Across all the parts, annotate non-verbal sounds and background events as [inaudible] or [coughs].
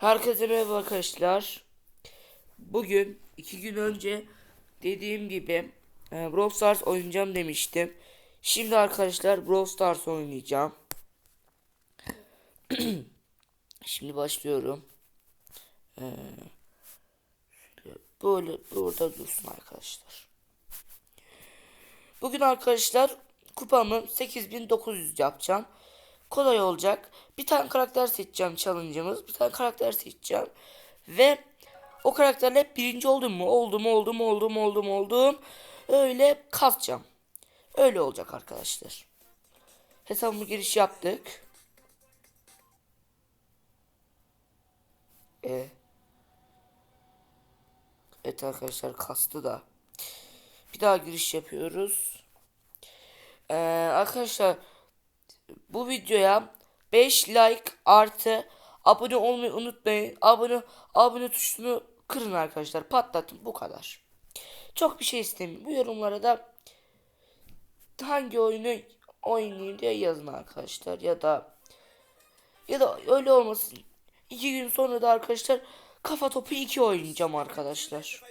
Herkese merhaba arkadaşlar. Bugün iki gün önce dediğim gibi e, Brawl Stars oynayacağım demiştim. Şimdi arkadaşlar Brawl Stars oynayacağım. [clears throat] Şimdi başlıyorum. Ee, böyle burada dursun arkadaşlar. Bugün arkadaşlar kupamı 8900 yapacağım. Kolay olacak. Bir tane karakter seçeceğim challenge'ımız. Bir tane karakter seçeceğim. Ve o karakterle birinci oldum mu? Oldum, oldum, oldum, oldum, oldum. Öyle kasacağım. Öyle olacak arkadaşlar. Hesabımı giriş yaptık. E. Evet arkadaşlar kastı da. Bir daha giriş yapıyoruz. Ee, arkadaşlar bu videoya 5 like artı abone olmayı unutmayın. Abone abone tuşunu kırın arkadaşlar. Patlatın bu kadar. Çok bir şey istemiyorum. Bu yorumlara da hangi oyunu oynayayım diye yazın arkadaşlar ya da ya da öyle olmasın. İki gün sonra da arkadaşlar kafa topu 2 oynayacağım arkadaşlar.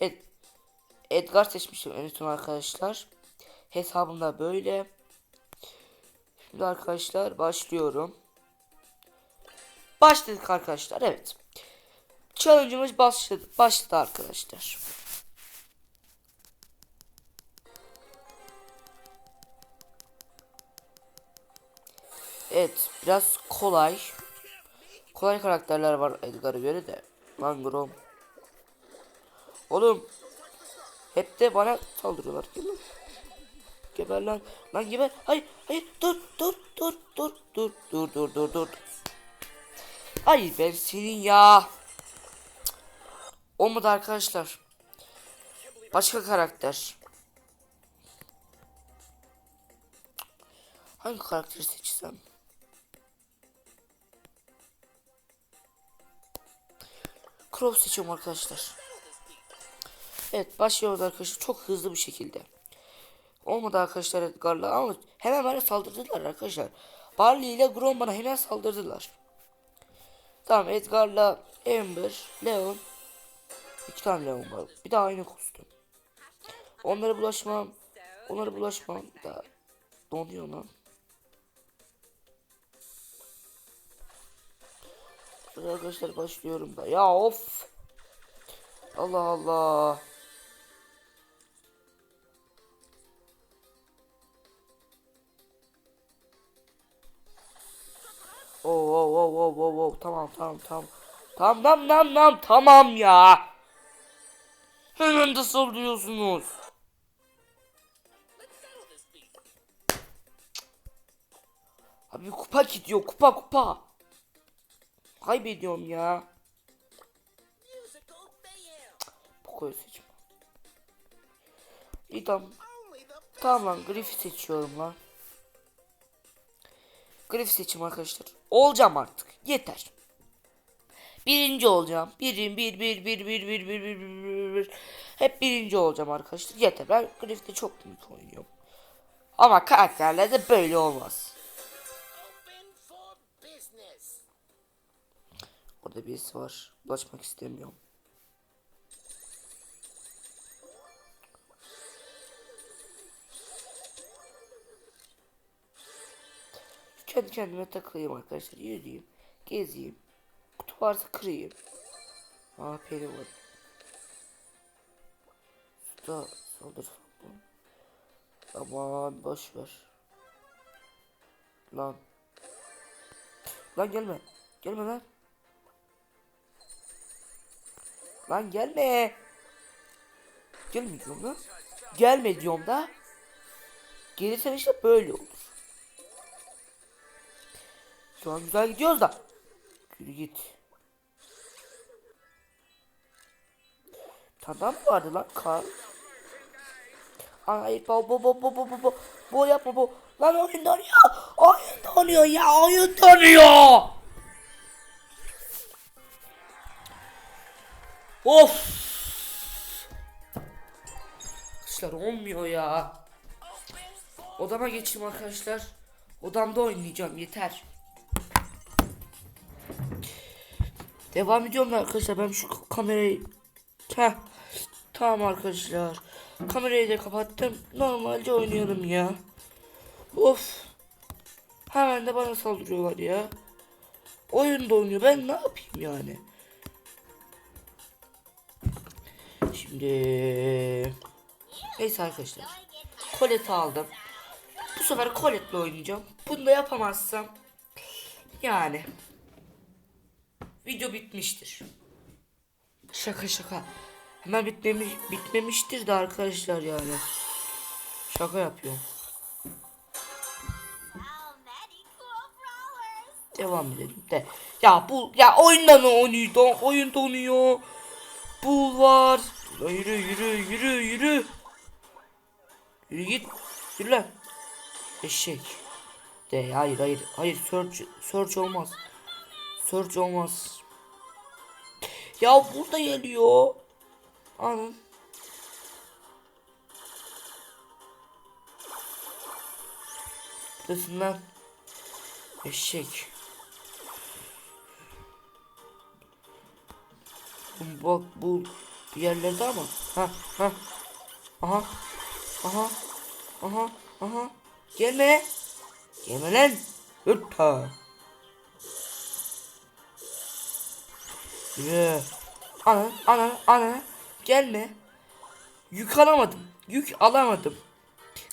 Evet. Edgar seçmişim en son arkadaşlar. Hesabımda böyle. Şimdi arkadaşlar başlıyorum. Başladık arkadaşlar evet. Challenge'ımız başladı, başladı arkadaşlar. Evet biraz kolay. Kolay karakterler var Edgar'a göre de. Lan Grom. Oğlum. Hep de bana saldırıyorlar. Gel. Geber lan. Lan geber. Hayır. Hayır. Dur. Dur. Dur. Dur. Dur. Dur. Dur. Dur. Dur. Hayır ben senin ya. Olmadı arkadaşlar. Başka karakter. Hangi karakteri seçsem? Crow seçiyorum arkadaşlar. Evet başlıyoruz arkadaşlar çok hızlı bir şekilde. Olmadı arkadaşlar Edgar'la ama hemen bana saldırdılar arkadaşlar. Barley ile Grom bana hemen saldırdılar. Tamam Edgar'la Amber, Leon. iki tane Leon var. Bir de aynı kostüm. Onlara bulaşmam. Onlara bulaşmam. Da donuyor lan. Arkadaşlar başlıyorum da. Ya of. Allah Allah. Oh oh oh oh oh oh tamam tamam tamam. Tamam tamam tamam tamam tamam ya. Hemen de sallıyorsunuz. Abi kupa gidiyor kupa kupa. Kaybediyorum ya. Poco'yu seçme. İyi tamam. Tamam lan Griff'i seçiyorum lan. Griff seçim arkadaşlar. Olacağım artık. Yeter. Birinci olacağım. Birim bir bir bir bir bir bir bir bir bir bir. Hep birinci olacağım arkadaşlar. Yeter. Ben Griff'te çok büyük oynuyorum. Ama karakterlerde böyle olmaz. Orada birisi var. Bulaşmak istemiyorum. Kendi kendime takılayım arkadaşlar. Yürüyeyim. Gezeyim. Kutu varsa kırayım. Aa peri var. Suda saldırsam mı? Aman boş ver. Lan. Lan gelme. Gelme lan. Lan gelme. Gelme diyorum lan. Gelme diyorum da. Gelirsen işte böyle olur. Şu an güzel gidiyoruz da. Yürü git. Mı vardı lan kar? Ay bo bo bo bo bo bo bo bo yapma bo. Lan oyun donuyor. Oyun donuyor ya oyun donuyor. Of. Arkadaşlar olmuyor ya. Odama geçeyim arkadaşlar. Odamda oynayacağım yeter. Devam ediyorum da arkadaşlar ben şu kamerayı Heh. Tamam arkadaşlar. Kamerayı da kapattım. Normalce oynayalım ya. Of. Hemen de bana saldırıyorlar ya. Oyunda oynuyor. Ben ne yapayım yani? Şimdi neyse arkadaşlar. Colette'i aldım. Bu sefer Colette'le oynayacağım. Bunu da yapamazsam yani video bitmiştir. Şaka şaka. Hemen bitmemiş bitmemiştir de arkadaşlar yani. Şaka yapıyorum. Devam edelim de. Ya bu ya oyunda ne oynuyor? da- Oyun donuyor. Bu var. Yürü yürü yürü yürü. Yürü git. Yürü lan. Eşek. De hayır hayır hayır search search olmaz. Search olmaz. Ya burada geliyor. Alın. Buradasın. Eşek. Bak bu bir yerlerde ama. Ha ha. Aha. Aha. Aha. Aha. Gelme. Gelme lan. Hoppa. Yürü. Ana, ana, ana. Gelme. Yük alamadım. Yük alamadım.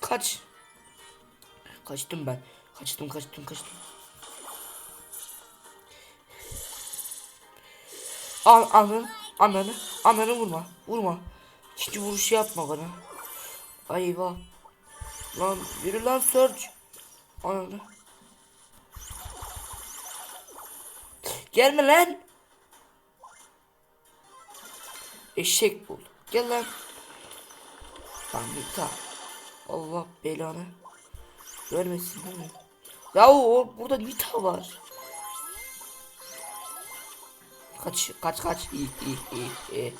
Kaç. Kaçtım ben. Kaçtım, kaçtım, kaçtım. Al, ananı, ananı, ananı vurma. Vurma. İkinci vuruşu yapma bana. Ay eyvah. Lan yürü lan Surge. Ananı. Gelme lan. Eşek bul. Gel lan. Lan Nita. Allah belanı. Görmesin değil mi? Ya o burada Nita var. Kaç kaç kaç. İyi iyi iyi iyi.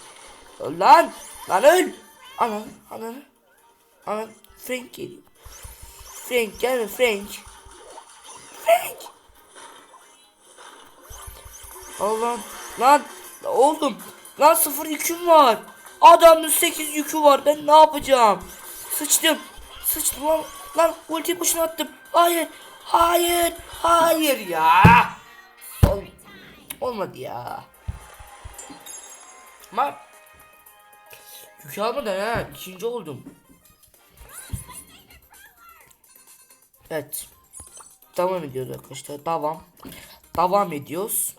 Öl lan. Lan öl. Ana ana. Ana Frank geliyor. Frank gelme Frank. Frank. Allah lan oldum. Lan sıfır yüküm var. Adamın 8 yükü var. Ben ne yapacağım? Sıçtım. Sıçtım lan. Lan ulti boşuna attım. Hayır. Hayır. Hayır ya. Ol olmadı ya. Ama yük almadan ha. ikinci oldum. Evet. Devam ediyoruz arkadaşlar. Devam. Devam ediyoruz.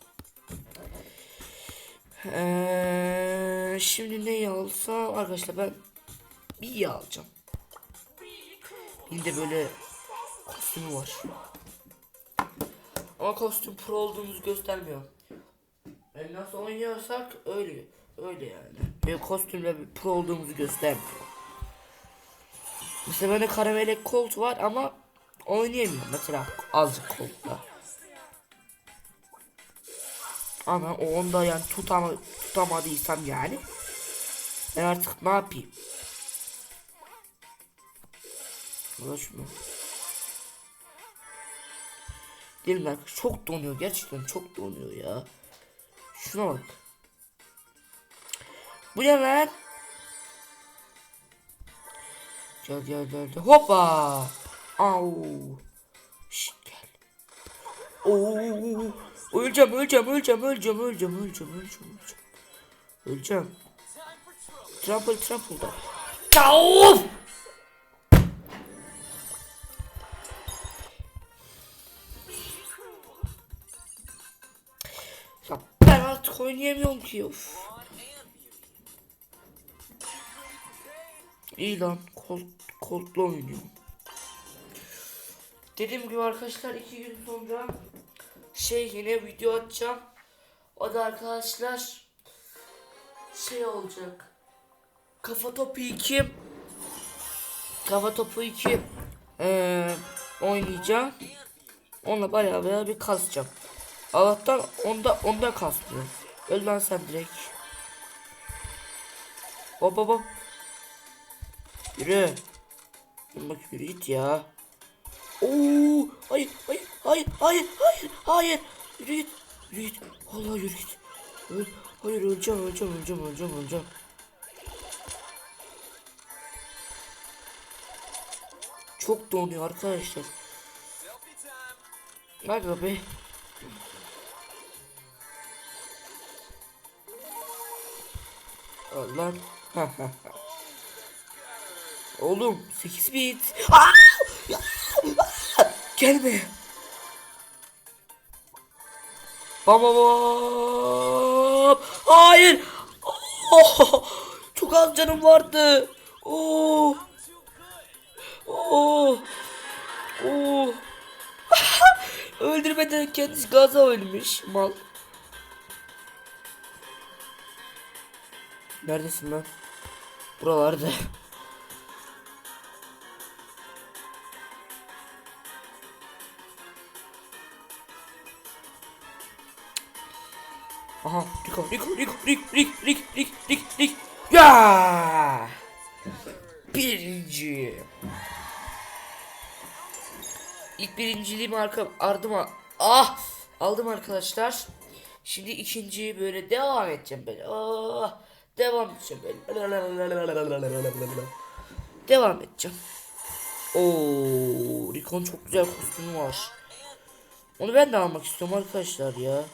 Ee, şimdi neyi alsam arkadaşlar ben bir iyi alacağım. Bir de böyle kostümü var. Ama kostüm pro olduğumuzu göstermiyor. Yani nasıl oynuyorsak öyle. Öyle yani. Böyle kostümle pro olduğumuzu göstermiyor. Mesela bende karamelek kolt var ama oynayamıyorum mesela azıcık koltla. Ama o onda yani tutama, tutamadıysam yani. Ben artık ne yapayım? Ulan şunu. Arkadaş? Çok donuyor. Gerçekten çok donuyor ya. Şuna bak. Bu ne lan? Gel gel gel. gel. Hoppa. Au. Şşt gel. Oo. Öleceğim, öleceğim, öleceğim, öleceğim, öleceğim, öleceğim, öleceğim, öleceğim. Öleceğim. Trample, trample da. Ya of! Ya ben artık oynayamıyorum ki of. İyi lan, Colt, Colt'la oynuyorum. Dediğim gibi arkadaşlar iki gün sonra şey yine video atacağım. O da arkadaşlar şey olacak. Kafa topu 2 Kafa topu 2 ee, oynayacağım. Onunla bayağı bayağı bir kasacağım. Allah'tan onda onda kasmıyor. Öl lan sen direkt. Hop hop hop. Yürü. Bak yürü git ya. Oo, hayır, hayır, hayır, hayır, hayır, hayır. Yürü git, yürü git. Allah yürü git. Öl. Hayır öleceğim öleceğim öleceğim öleceğim öleceğim. Çok donuyor arkadaşlar. Aga be. Allah. [laughs] Oğlum 8 bit. Aa! Ya! Gelme. Baba baba. Hayır. Oh! Çok az canım vardı. Oh. Oh. Oh. [laughs] Öldürmeden kendisi gaza ölmüş mal. Neredesin lan? Buralarda. Aha, Rico, Rico, Rico, Rico, Rico, Rico, Rico, Rico, Rico. Ya! Birinci. İlk birinciliğimi arka ardıma ah aldım arkadaşlar. Şimdi ikinci böyle devam edeceğim böyle. Ah, devam edeceğim böyle. Devam edeceğim. Oo, Rikon çok güzel kostümü var. Onu ben de almak istiyorum arkadaşlar ya.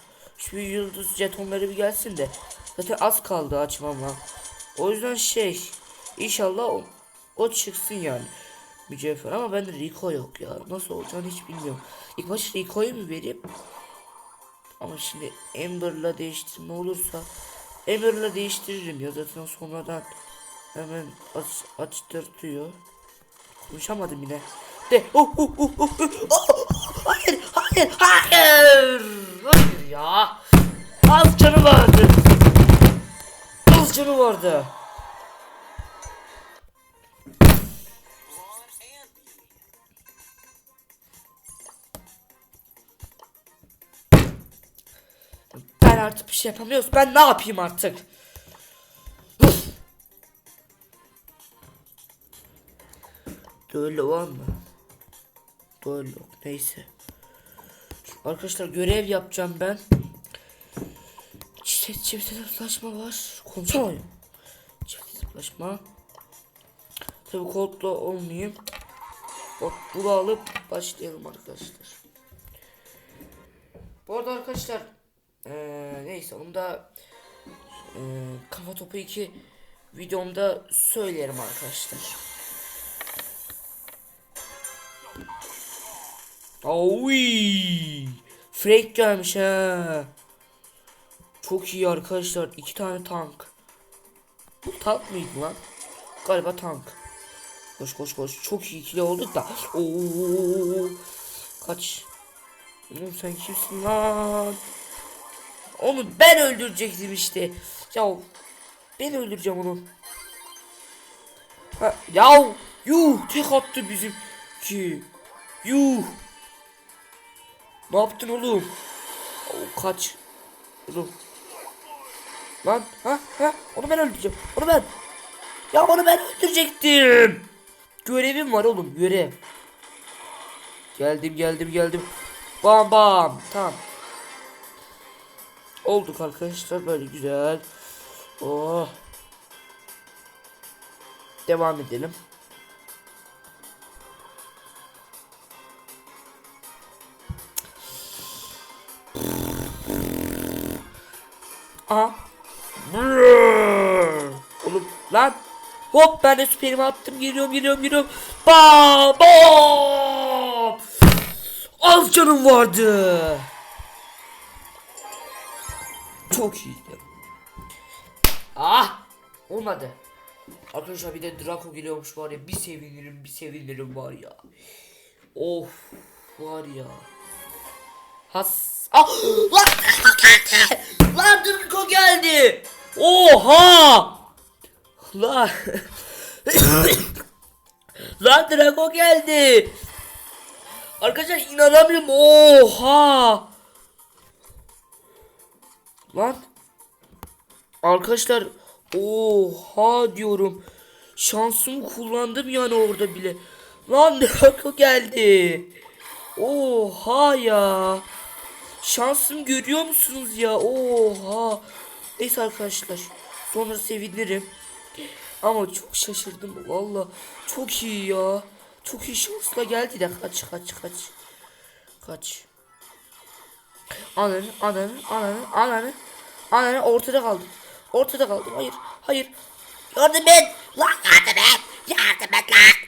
Şu yıldız jetonları bir gelsin de. Zaten az kaldı açmama. O yüzden şey inşallah o, o çıksın yani. Mücevher ama bende Rico yok ya. Nasıl olacağını hiç bilmiyorum. İlk baş Rico'yu mu vereyim? Ama şimdi Amber'la değiştirme olursa Amber'la değiştiririm ya zaten sonradan hemen aç, açtırtıyor. Konuşamadım yine. De oh, oh, oh, oh, oh, hayır hayır hayır hayır ya az canı vardı az canı vardı ben artık bir şey yapamıyoruz ben ne yapayım artık Böyle var mı? Böyle. Neyse. Arkadaşlar görev yapacağım ben. Çift çift zıplaşma var. Konuşamıyorum. Çift zıplaşma. Tabi kodla olmayayım. Bak bunu alıp başlayalım arkadaşlar. Bu arada arkadaşlar eee, neyse onu da eee, kafa topu 2 videomda söylerim arkadaşlar. Oy! Frank gelmiş ha. Çok iyi arkadaşlar. iki tane tank. Bu tank mıydı lan? Galiba tank. Koş koş koş. Çok iyi ikili olduk da. Oo! Kaç. Oğlum sen kimsin lan? Onu ben öldürecektim işte. Ya ben öldüreceğim onu. Ha, ya yuh tek attı bizim ki. Yuh. Ne yaptın oğlum? Oo, kaç. Oğlum. Lan ha ha onu ben öldüreceğim. Onu ben. Ya onu ben öldürecektim. Görevim var oğlum görev. Geldim geldim geldim. Bam bam. Tamam. Olduk arkadaşlar böyle güzel. Oh. Devam edelim. Aha. Oğlum lan. Hop ben de süperimi attım. Geliyorum geliyorum geliyorum. Bam bam. Az canım vardı. Çok iyiydi. Ah. Olmadı. Arkadaşlar bir de Draco geliyormuş var ya bir sevinirim bir sevinirim var ya. Of var ya. Has. Ah! Lan. Lan Oha! Lan. [coughs] Lan Draco geldi. Arkadaşlar inanamıyorum. Oha! Lan. Arkadaşlar oha diyorum. Şansımı kullandım yani orada bile. Lan Draco geldi. Oha ya. Şansım görüyor musunuz ya? Oha. Neyse arkadaşlar. Sonra sevinirim. Ama çok şaşırdım valla. Çok iyi ya. Çok iyi şansla geldi de kaç kaç kaç. Kaç. Ananı ananı ananı ananı. Ananı ortada kaldım. Ortada kaldım. Hayır. Hayır. Yardım et. Lan yardım et. Yardım et lan.